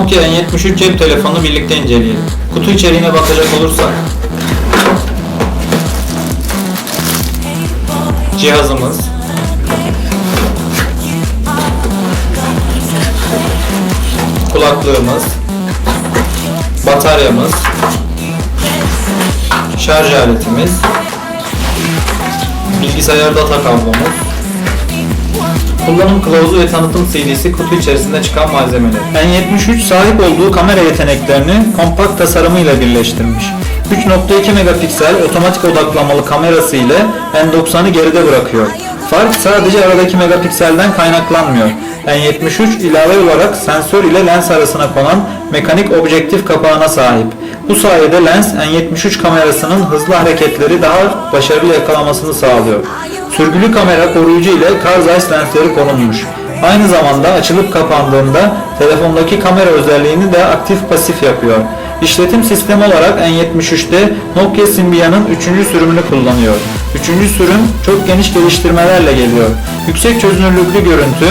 Nokia N73 cep telefonunu birlikte inceleyelim. Kutu içeriğine bakacak olursak. Cihazımız. Kulaklığımız. Bataryamız. Şarj aletimiz. Bilgisayar data Kullanım kılavuzu ve tanıtım CD'si kutu içerisinde çıkan malzemeler. N73 sahip olduğu kamera yeteneklerini kompakt tasarımıyla birleştirmiş. 3.2 megapiksel otomatik odaklamalı kamerası ile N90'ı geride bırakıyor. Fark sadece aradaki megapikselden kaynaklanmıyor. N73 ilave olarak sensör ile lens arasına konan mekanik objektif kapağına sahip. Bu sayede lens N73 kamerasının hızlı hareketleri daha başarılı yakalamasını sağlıyor. Sürgülü kamera koruyucu ile Carl Zeiss lensleri konulmuş. Aynı zamanda açılıp kapandığında telefondaki kamera özelliğini de aktif pasif yapıyor. İşletim sistemi olarak N73'te Nokia Symbian'ın 3. sürümünü kullanıyor. 3. sürüm çok geniş geliştirmelerle geliyor. Yüksek çözünürlüklü görüntü,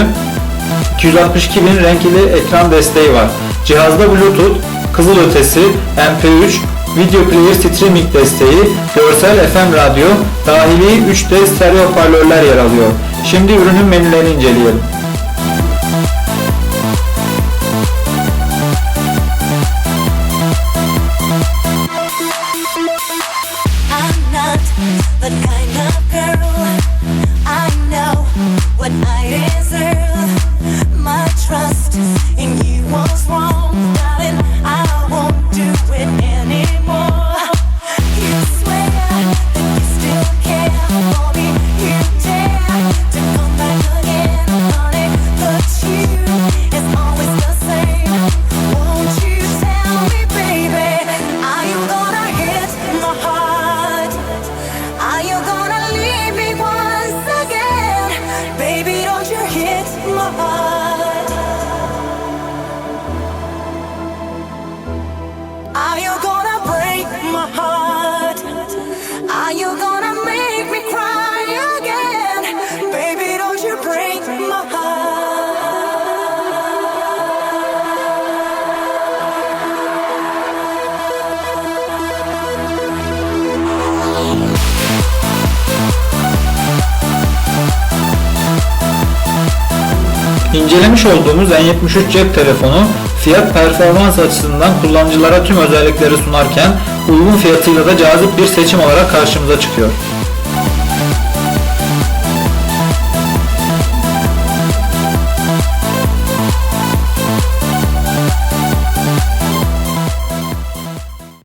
262 bin renkli ekran desteği var. Cihazda Bluetooth, kızılötesi, MP3, video player streaming desteği, görsel FM radyo, dahili 3D stereo hoparlörler yer alıyor. Şimdi ürünün menülerini inceleyelim. Baby, don't you hit my heart? İncelemiş olduğumuz N73 cep telefonu fiyat performans açısından kullanıcılara tüm özellikleri sunarken uygun fiyatıyla da cazip bir seçim olarak karşımıza çıkıyor.